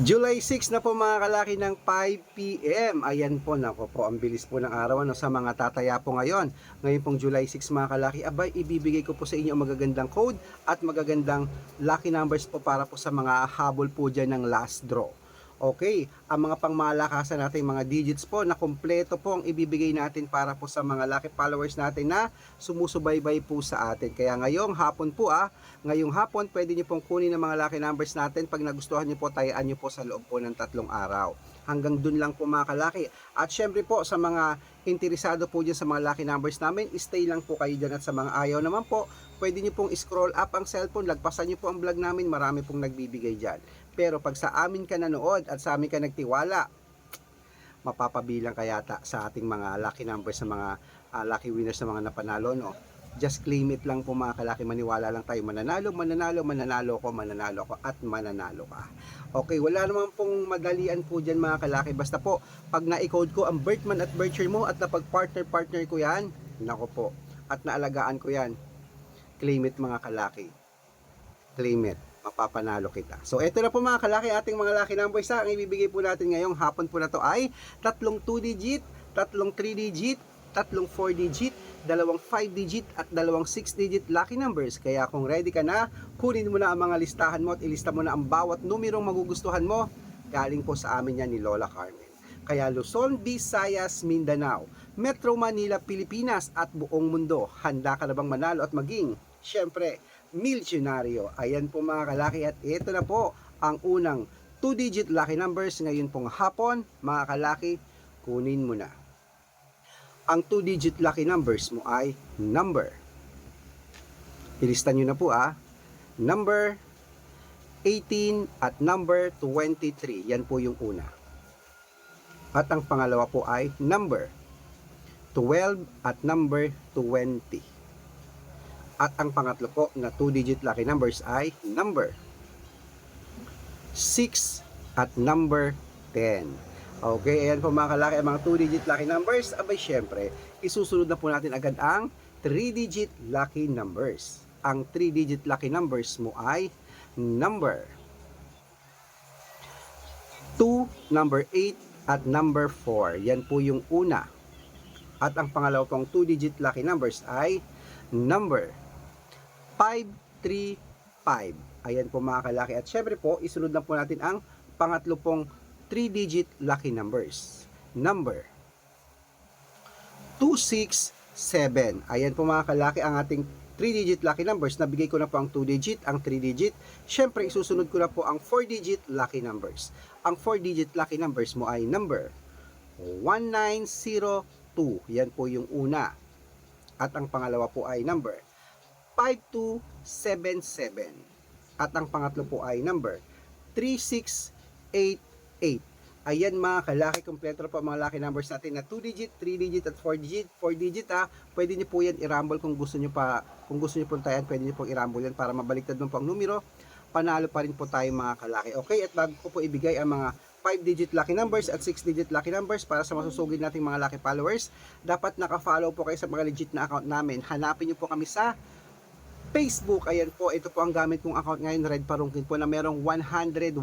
July 6 na po mga kalaki ng 5pm. Ayan po, nako po, ang bilis po ng araw ano, sa mga tataya po ngayon. Ngayon pong July 6 mga kalaki, abay, ibibigay ko po sa inyo ang magagandang code at magagandang lucky numbers po para po sa mga habol po dyan ng last draw. Okay, ang mga pangmalakasan natin mga digits po na kompleto po ang ibibigay natin para po sa mga lucky followers natin na sumusubaybay po sa atin. Kaya ngayong hapon po ah, ngayong hapon pwede niyo pong kunin ang mga lucky numbers natin pag nagustuhan niyo po tayaan niyo po sa loob po ng tatlong araw. Hanggang dun lang po mga kalaki. At syempre po sa mga interesado po dyan sa mga lucky numbers namin, stay lang po kayo dyan at sa mga ayaw naman po, pwede niyo pong scroll up ang cellphone, lagpasan niyo po ang vlog namin, marami pong nagbibigay dyan. Pero pag sa amin ka nanood at sa amin ka nagtiwala, mapapabilang ka yata sa ating mga lucky numbers sa mga ah, lucky winners na mga napanalo no. Just claim it lang po mga kalaki, maniwala lang tayo mananalo, mananalo, mananalo ko, mananalo ko at mananalo ka. Okay, wala naman pong madalian po dyan mga kalaki. Basta po, pag na-code ko ang birth month at year mo at napag-partner-partner ko yan, nako po, at naalagaan ko yan, claim it mga kalaki. Claim it mapapanalo kita. So, ito na po mga kalaki, ating mga lucky numbers ha. Ang ibibigay po natin ngayong hapon po na to ay tatlong 2 digit, tatlong 3 digit, tatlong 4 digit, dalawang 5 digit at dalawang 6 digit lucky numbers. Kaya kung ready ka na, kunin mo na ang mga listahan mo at ilista mo na ang bawat numerong magugustuhan mo. Galing po sa amin yan ni Lola Carmen. Kaya Luzon, Visayas, Mindanao, Metro Manila, Pilipinas at buong mundo. Handa ka na bang manalo at maging, syempre, milyonaryo. Ayan po mga kalaki at ito na po ang unang 2-digit lucky numbers ngayon pong hapon. Mga kalaki, kunin mo na. Ang 2-digit lucky numbers mo ay number. Ilista nyo na po ah. Number 18 at number 23. Yan po yung una. At ang pangalawa po ay number 12 at number 20. At ang pangatlo po na 2-digit lucky numbers ay number 6 at number 10. Okay, ayan po mga kalaki, ang mga 2-digit lucky numbers. Abay, syempre, isusunod na po natin agad ang 3-digit lucky numbers. Ang 3-digit lucky numbers mo ay number 2, number 8, at number 4. Yan po yung una. At ang pangalawa pong 2-digit lucky numbers ay number 535. Ayan po mga kalaki. At syempre po, isunod na po natin ang pangatlo pong 3-digit lucky numbers. Number 267. Ayan po mga kalaki ang ating 3-digit lucky numbers. Nabigay ko na po ang 2-digit, ang 3-digit. Syempre, isusunod ko na po ang 4-digit lucky numbers. Ang 4-digit lucky numbers mo ay number 1902. Yan po yung una. At ang pangalawa po ay number 5277. At ang pangatlo po ay number 3688. Ayan mga kalaki, kompleto po mga lucky numbers natin na 2 digit, 3 digit at 4 digit. 4 digit ha, pwede niyo po yan i-rumble kung gusto niyo pa, kung gusto niyo puntayan, pwede niyo pong i-rumble yan para mabaliktad mo po ang numero. Panalo pa rin po tayo mga kalaki. Okay, at bago ko po ibigay ang mga 5 digit lucky numbers at 6 digit lucky numbers para sa masusugid nating mga lucky followers, dapat naka-follow po kayo sa mga legit na account namin. Hanapin niyo po kami sa Facebook, ayan po, ito po ang gamit kong account ngayon, Red Parungkin po, na merong 101,000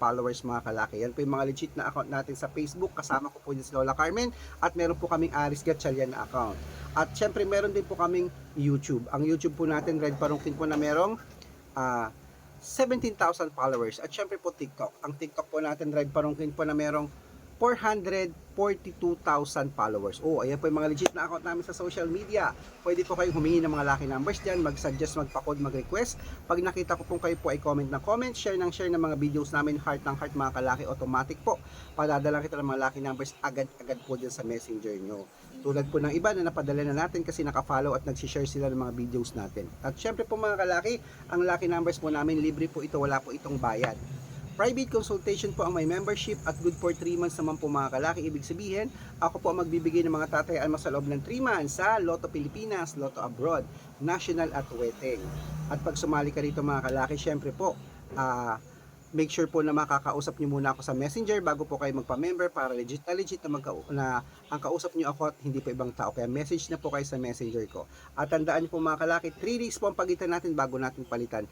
followers mga kalaki. Yan po yung mga legit na account natin sa Facebook, kasama ko po din si Lola Carmen, at meron po kaming Aris Gatchalian na account. At syempre, meron din po kaming YouTube. Ang YouTube po natin, Red Parungkin po na merong ah 17,000 followers. At syempre po TikTok. Ang TikTok po natin, Red Parungkin po na merong 442,000 followers. Oh, ayan po yung mga legit na account namin sa social media. Pwede po kayong humingi ng mga lucky numbers dyan, mag-suggest, magpa-code, mag-request. Pag nakita ko po kayo po ay comment ng comment, share ng share ng mga videos namin, heart ng heart mga kalaki, automatic po. Padadala kita ng mga lucky numbers agad-agad po dyan sa messenger nyo. Tulad po ng iba na napadala na natin kasi naka-follow at nag-share sila ng mga videos natin. At syempre po mga kalaki, ang lucky numbers po namin, libre po ito, wala po itong bayad. Private consultation po ang may membership at good for 3 months naman po mga kalaki. Ibig sabihin, ako po ang magbibigay ng mga tatayaan mo sa loob ng 3 months sa Lotto Pilipinas, Lotto Abroad, National at Weteng. At pag sumali ka rito mga kalaki, syempre po, ah make sure po na makakausap niyo muna ako sa messenger bago po kayo magpa-member para legit na legit na, magka, na ang kausap niyo ako at hindi po ibang tao. Kaya message na po kayo sa messenger ko. At tandaan niyo po mga kalaki, 3 days po ang pagitan natin bago natin palitan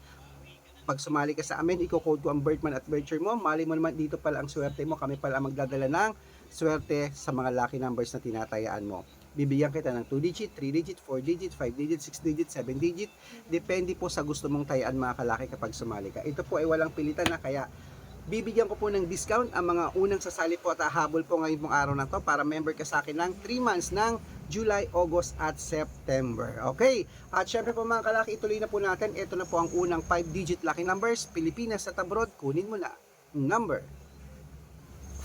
Pag sumali ka sa amin, iko-code ko ang birth month at year mo. Mali mo naman dito pala ang swerte mo. Kami pala ang magdadala ng swerte sa mga lucky numbers na tinatayaan mo. Bibigyan kita ng 2 digit, 3 digit, 4 digit, 5 digit, 6 digit, 7 digit. Depende po sa gusto mong tayaan mga kalaki kapag sumali ka. Ito po ay walang pilitan na kaya bibigyan ko po ng discount ang mga unang sasali po at hahabol po ngayon pong araw na to para member ka sa akin ng 3 months ng July, August at September. Okay? At syempre po mga kalaki, ituloy na po natin. Ito na po ang unang 5-digit lucky numbers. Pilipinas at abroad, kunin mo na. Number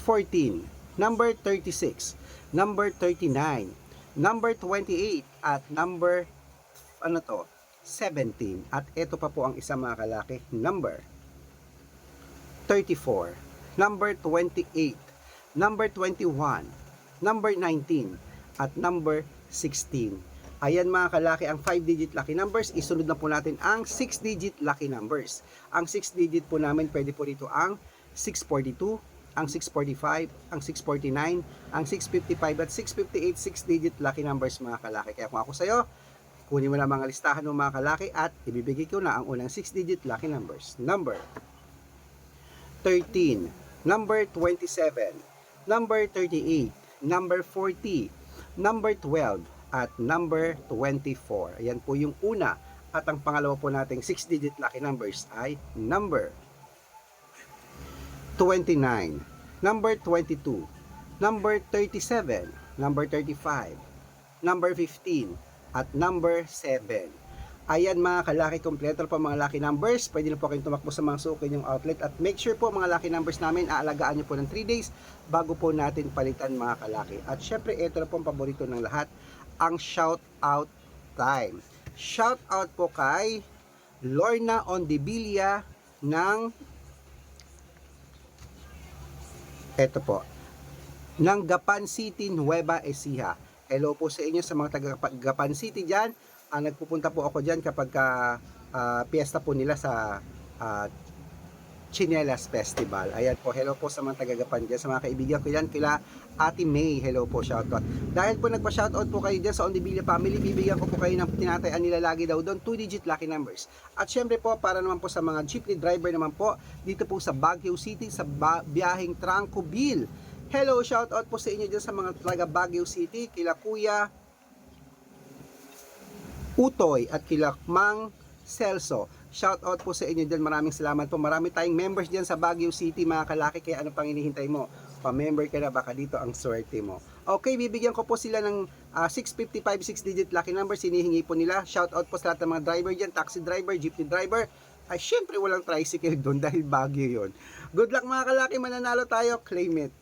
14, number 36, number 39, number 28, at number, ano to, 17. At ito pa po ang isa mga kalaki, number 34, number 28, number 21, number 19, at number 16. Ayan mga kalaki, ang 5-digit lucky numbers, isunod na po natin ang 6-digit lucky numbers. Ang 6-digit po namin, pwede po dito ang 642, ang 645, ang 649, ang 655 at 658 6-digit lucky numbers mga kalaki. Kaya kung ako sa'yo, kunin mo na mga listahan ng mga kalaki at ibibigay ko na ang unang 6-digit lucky numbers. Number 13, number 27, number 38, number 40, number 12, at number 24. Ayan po yung una. At ang pangalawa po nating 6-digit lucky numbers ay number 29, number 22, number 37, number 35, number 15, at number 7. Ayan mga kalaki, kompleto po mga lucky numbers. Pwede na po kayong tumakbo sa mga suki yung outlet. At make sure po mga lucky numbers namin, aalagaan nyo po ng 3 days bago po natin palitan mga kalaki. At syempre, ito na po ang paborito ng lahat, ang shout out time. Shout out po kay Lorna Ondibilia ng ito po ng Gapan City, Nueva Ecija. Hello po sa inyo sa mga taga Gapan City dyan. Ah, nagpupunta po ako dyan kapag ka, ah, piyesta po nila sa ah, Chinelas Festival. Ayan po, hello po sa mga taga-Gapan dyan, sa mga kaibigan ko dyan, kila Ate May, hello po, shoutout. Dahil po nagpa-shoutout po kayo dyan sa Ondibilia Family, bibigyan ko po kayo ng tinatayan nila lagi daw doon, 2-digit lucky numbers. At syempre po, para naman po sa mga jeepney driver naman po, dito po sa Baguio City, sa ba- biyaheng Tranquil. Hello, shoutout po sa inyo dyan sa mga taga Baguio City, kila Kuya Utoy at kila Mang Celso. Shout out po sa inyo dyan. Maraming salamat po. Marami tayong members dyan sa Baguio City mga kalaki. Kaya ano pang hinihintay mo? Pa-member ka na baka dito ang swerte mo. Okay, bibigyan ko po sila ng ah, 655 6-digit lucky number. Sinihingi po nila. Shout out po sa lahat ng mga driver dyan. Taxi driver, jeepney driver. Ay, syempre walang tricycle doon dahil Baguio yon. Good luck mga kalaki. Mananalo tayo. Claim it.